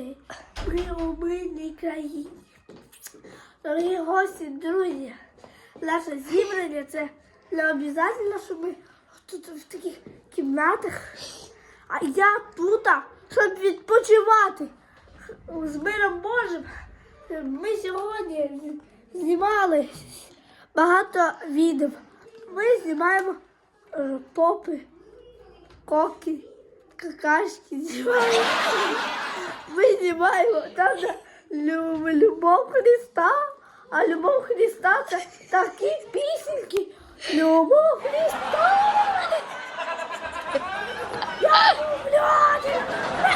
бути при умильній країні. Дорогі гості, друзі, наше зібрання це не обов'язково, щоб ми тут в таких кімнатах. А я тут, щоб відпочивати з миром Божим. Ми сьогодні знімали багато відео. Ми знімаємо е, попи, коки, какашки знімаємо. Знімаємо там, люб- любов Христа, а любов Христа це такі пісеньки. Любов Христа. Я люблю тебе.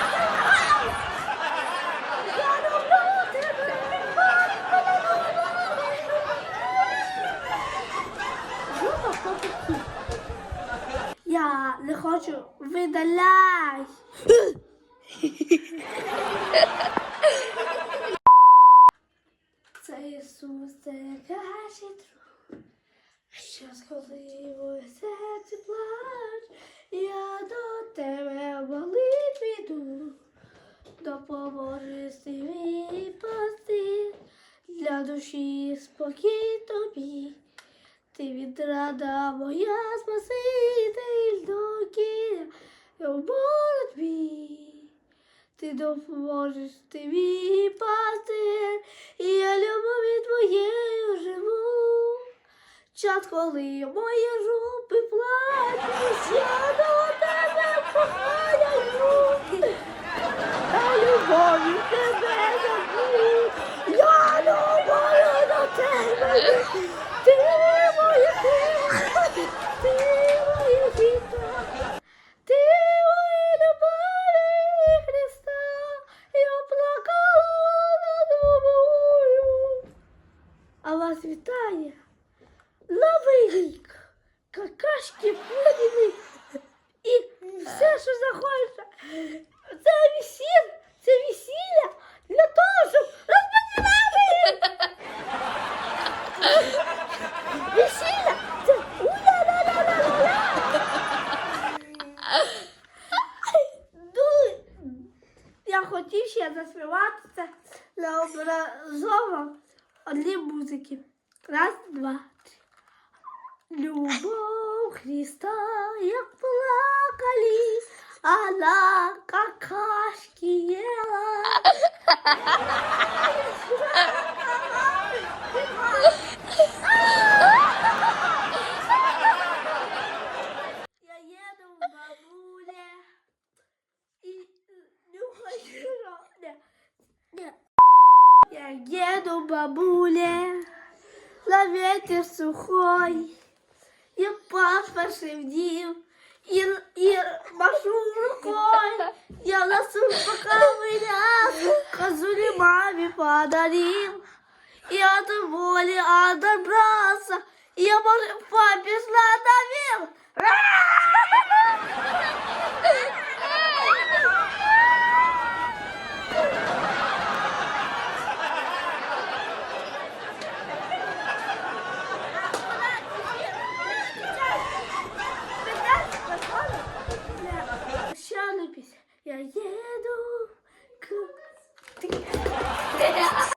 Я люблю тебе. Я не хочу видаляй. Це Ісус, це кращий друг. Що сходило серце плач, я до тебе в молитві йду. Допоможи сиві пасти, для душі спокій тобі. Ти відрада моя спаситель до кінця в боротьбі. Ти допоможеш ти мій пастир, і я любові твоєю живу. Час, коли мої жупи плачуть, я до тебе руки. Я любові тебе забув, я любові до тебе. Ти моє життя, ти моє життя, ти моє любові Христа, я плакала над тобою. А вас вітає Новий рік, какашки, пудіни і все, що захоче. Це весілля, це весілля для того, щоб розпочинати. Весілля, це уля-ля-ля-ля-ля. Я хотів ще заспівати це необразово одні музики. Раз, два, три. Любов Христа, як плакали, она какашки ела. Я еду в бабуле и нюхаю. Нет. Я еду в бабуле, на ветер сухой. И папа шевдил, и, и машу рукой. Я носу поковырял, козули маме подарил. И от боли отобрался, Kıkırdı. Kıkırdı.